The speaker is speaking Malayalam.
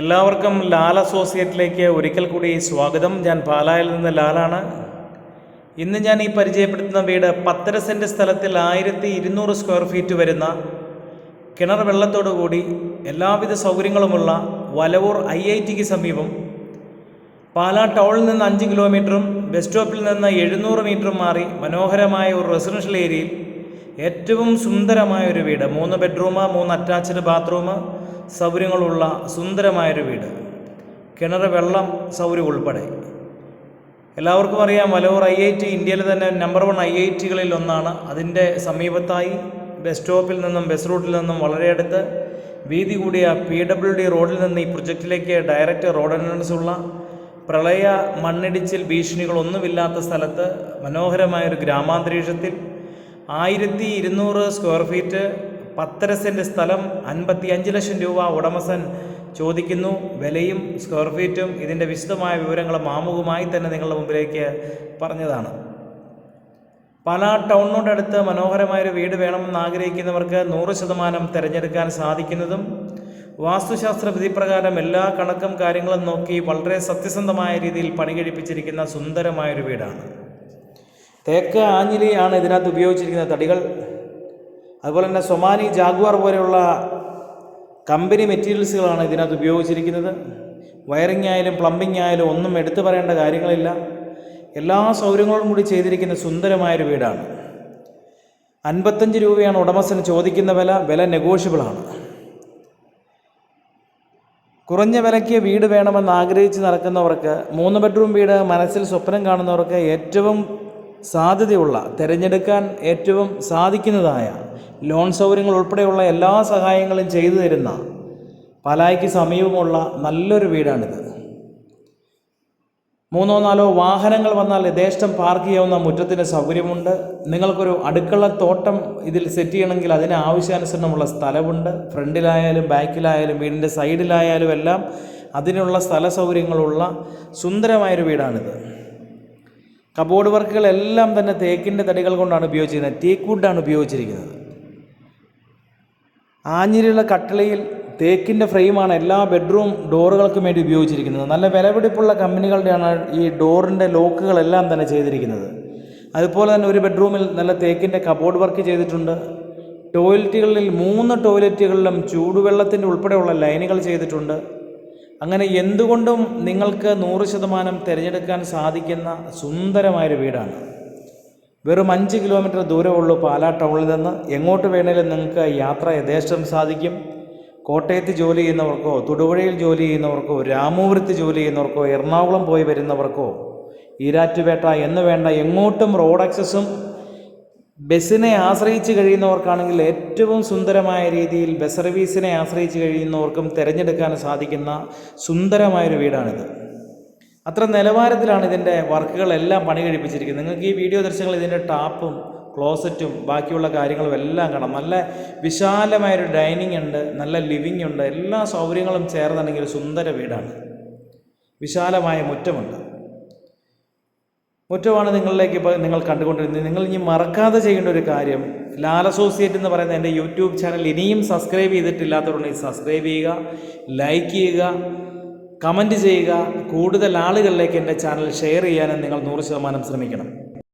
എല്ലാവർക്കും ലാൽ അസോസിയേറ്റിലേക്ക് ഒരിക്കൽ കൂടി സ്വാഗതം. ഞാൻ പാലായിൽ നിന്ന് ലാലാണ്. ഇന്ന് ഞാൻ ഈ പരിചയപ്പെടുത്തുന്ന വീട് പത്തര സെന്റ് സ്ഥലത്തിൽ ആയിരത്തി ഇരുന്നൂറ് സ്ക്വയർ ഫീറ്റ് വരുന്ന കിണർ വെള്ളത്തോടു കൂടി എല്ലാവിധ സൗകര്യങ്ങളുമുള്ള വലവൂർ ഐ ഐ ടിക്ക് സമീപം പാലാ ടൗണിൽ നിന്ന് അഞ്ച് കിലോമീറ്ററും ബസ് സ്റ്റോപ്പിൽ നിന്ന് എഴുന്നൂറ് മീറ്ററും മാറി മനോഹരമായ ഒരു റെസിഡൻഷ്യൽ ഏരിയയിൽ ഏറ്റവും സുന്ദരമായ ഒരു വീട്. മൂന്ന് ബെഡ്റൂം മൂന്ന് അറ്റാച്ച്ഡ് ബാത്റൂം സൗകര്യങ്ങളുള്ള സുന്ദരമായൊരു വീട്. കിണർ വെള്ളം സൗകര്യം ഉൾപ്പെടെ. എല്ലാവർക്കും അറിയാം വലവൂർ ഐ ഐ ടി ഇന്ത്യയിലെ തന്നെ നമ്പർ വൺ ഐ ഐ ടികളിൽ ഒന്നാണ്. അതിന്റെ സമീപത്തായി ബസ് സ്റ്റോപ്പിൽ നിന്നും ബസ് റൂട്ടിൽ നിന്നും വളരെ അടുത്ത് വീതി കൂടിയ പി ഡബ്ല്യു ഡി റോഡിൽ നിന്ന് ഈ പ്രൊജക്റ്റിലേക്ക് ഡയറക്റ്റ് റോഡ് എൻട്രൻസ് ഉള്ള പ്രളയ മണ്ണിടിച്ചിൽ ഭീഷണികളൊന്നുമില്ലാത്ത സ്ഥലത്ത് മനോഹരമായൊരു ഗ്രാമാന്തരീക്ഷത്തിൽ ആയിരത്തി ഇരുന്നൂറ് സ്ക്വയർ ഫീറ്റ് പത്തര സ്ഥലം അൻപത്തി അഞ്ച് ലക്ഷം രൂപ ഉടമസ്ഥൻ ചോദിക്കുന്നു. വിലയും സ്ക്വയർ ഫീറ്റും ഇതിന്റെ വിശദമായ വിവരങ്ങൾ മാമുഖമായി തന്നെ നിങ്ങളുടെ മുമ്പിലേക്ക് പറഞ്ഞതാണ്. പല ടൗണിനോടടുത്ത് മനോഹരമായൊരു വീട് വേണമെന്ന് ആഗ്രഹിക്കുന്നവർക്ക് നൂറ് ശതമാനം തിരഞ്ഞെടുക്കാൻ സാധിക്കുന്നതും വാസ്തുശാസ്ത്ര വിധിപ്രകാരം എല്ലാ കണക്കും കാര്യങ്ങളും നോക്കി വളരെ സത്യസന്ധമായ രീതിയിൽ പണി കഴിപ്പിച്ചിരിക്കുന്ന സുന്ദരമായൊരു വീടാണ്. തേക്ക് ആഞ്ഞിലിയാണ് ഇതിനകത്ത് ഉപയോഗിച്ചിരിക്കുന്ന തടികൾ. അതുപോലെ തന്നെ സൊമാനി ജാഗ്വാർ പോലെയുള്ള കമ്പനി മെറ്റീരിയൽസുകളാണ് ഇതിനകത്ത് ഉപയോഗിച്ചിരിക്കുന്നത്. വയറിംഗ് ആയാലും പ്ലംബിംഗ് ആയാലും ഒന്നും എടുത്തു പറയേണ്ട കാര്യങ്ങളില്ല. എല്ലാ സൗകര്യങ്ങളും കൂടി ചെയ്തിരിക്കുന്ന സുന്ദരമായൊരു വീടാണ്. അൻപത്തഞ്ച് രൂപയാണ് ഉടമസ്ഥന് ചോദിക്കുന്ന വില. വില നെഗോഷ്യബിളാണ്. കുറഞ്ഞ വിലയ്ക്ക് വീട് വേണമെന്ന് ആഗ്രഹിച്ച് നടക്കുന്നവർക്ക് മൂന്ന് ബെഡ്റൂം വീട് മനസ്സിൽ സ്വപ്നം കാണുന്നവർക്ക് ഏറ്റവും സാധ്യതയുള്ള തിരഞ്ഞെടുക്കാൻ ഏറ്റവും സാധിക്കുന്നതായ ലോൺ സൗകര്യങ്ങൾ ഉൾപ്പെടെയുള്ള എല്ലാ സഹായങ്ങളും ചെയ്തു തരുന്ന പലായ്ക്ക് സമീപമുള്ള നല്ലൊരു വീടാണിത്. മൂന്നോ നാലോ വാഹനങ്ങൾ വന്നാൽ യഥേഷ്ടം പാർക്ക് ചെയ്യാവുന്ന മുറ്റത്തിന് സൗകര്യമുണ്ട്. നിങ്ങൾക്കൊരു അടുക്കള തോട്ടം ഇതിൽ സെറ്റ് ചെയ്യണമെങ്കിൽ അതിന് ആവശ്യാനുസരണമുള്ള സ്ഥലമുണ്ട്. ഫ്രണ്ടിലായാലും ബാക്കിലായാലും വീടിന്റെ സൈഡിലായാലും എല്ലാം അതിനുള്ള സ്ഥല സൗകര്യങ്ങളുള്ള സുന്ദരമായൊരു വീടാണിത്. കബോർഡ് വർക്കുകളെല്ലാം തന്നെ തേക്കിന്റെ തടികൾ കൊണ്ടാണ് ഉപയോഗിച്ചിരിക്കുന്നത് തേക്ക് വുഡാണ് ഉപയോഗിച്ചിരിക്കുന്നത്. ആഞ്ഞിലുള്ള കട്ടിളയിൽ തേക്കിന്റെ ഫ്രെയിമാണ് എല്ലാ ബെഡ്റൂം ഡോറുകൾക്കും വേണ്ടി ഉപയോഗിച്ചിരിക്കുന്നത്. നല്ല വിലപിടിപ്പുള്ള കമ്പനികളുടെയാണ് ഈ ഡോറിന്റെ ലോക്കുകളെല്ലാം തന്നെ ചെയ്തിരിക്കുന്നത്. അതുപോലെ തന്നെ ഒരു ബെഡ്റൂമിൽ നല്ല തേക്കിന്റെ കബോർഡ് വർക്ക് ചെയ്തിട്ടുണ്ട്. ടോയ്ലറ്റുകളിൽ മൂന്ന് ടോയ്ലറ്റുകളിലും ചൂടുവെള്ളത്തിന്റെ ഉൾപ്പെടെയുള്ള ലൈനുകൾ ചെയ്തിട്ടുണ്ട്. അങ്ങനെ എന്തുകൊണ്ടും നിങ്ങൾക്ക് നൂറ് ശതമാനം തിരഞ്ഞെടുക്കാൻ സാധിക്കുന്ന സുന്ദരമായൊരു വീടാണ്. വെറും അഞ്ച് കിലോമീറ്റർ ദൂരമുള്ളൂ പാലാ ടൗണിൽ നിന്ന്. എങ്ങോട്ട് വേണേലും നിങ്ങൾക്ക് യാത്ര യഥേഷ്ടം സാധിക്കും. കോട്ടയത്ത് ജോലി ചെയ്യുന്നവർക്കോ തൊടുപുഴയിൽ ജോലി ചെയ്യുന്നവർക്കോ രാമപുരത്ത് ജോലി ചെയ്യുന്നവർക്കോ എറണാകുളം പോയി വരുന്നവർക്കോ ഈരാറ്റുപേട്ട എന്ന് വേണ്ട എങ്ങോട്ടും റോഡ് ആക്സസും ബസ്സിനെ ആശ്രയിച്ച് കഴിയുന്നവർക്കാണെങ്കിൽ ഏറ്റവും സുന്ദരമായ രീതിയിൽ ബസ് സർവീസിനെ ആശ്രയിച്ച് കഴിയുന്നവർക്കും തിരഞ്ഞെടുക്കാൻ സാധിക്കുന്ന സുന്ദരമായൊരു വീടാണിത്. അത്ര നിലവാരത്തിലാണ് ഇതിന്റെ വർക്കുകളെല്ലാം പണി കഴിപ്പിച്ചിരിക്കുന്നത് നിങ്ങൾക്ക് ഈ വീഡിയോ ദൃശ്യങ്ങൾ ഇതിന്റെ ടാപ്പും ക്ലോസറ്റും ബാക്കിയുള്ള കാര്യങ്ങളും എല്ലാം കാണാം. നല്ല വിശാലമായൊരു ഡൈനിങ് ഉണ്ട് നല്ല ലിവിങ് ഉണ്ട് എല്ലാ സൗകര്യങ്ങളും ചേർന്നുണ്ടെങ്കിൽ സുന്ദര വീടാണ്. വിശാലമായ മുറ്റമുണ്ട്. മുറ്റമാണ് നിങ്ങളിലേക്ക് ഇപ്പോൾ നിങ്ങൾ കണ്ടുകൊണ്ടിരുന്നത്. നിങ്ങൾ ഇനി മറക്കാതെ ചെയ്യേണ്ട ഒരു കാര്യം ലാൽ അസോസിയേറ്റ് എന്ന് പറയുന്ന എന്റെ യൂട്യൂബ് ചാനൽ ഇനിയും സബ്സ്ക്രൈബ് ചെയ്തിട്ടില്ലാത്തവരുണ്ടെങ്കിൽ സബ്സ്ക്രൈബ് ചെയ്യുക ലൈക്ക് ചെയ്യുക കമന്റ് ചെയ്യുക. കൂടുതൽ ആളുകളിലേക്ക് എന്റെ ചാനൽ ഷെയർ ചെയ്യാനും നിങ്ങൾ നൂറ് ശതമാനം ശ്രമിക്കണം.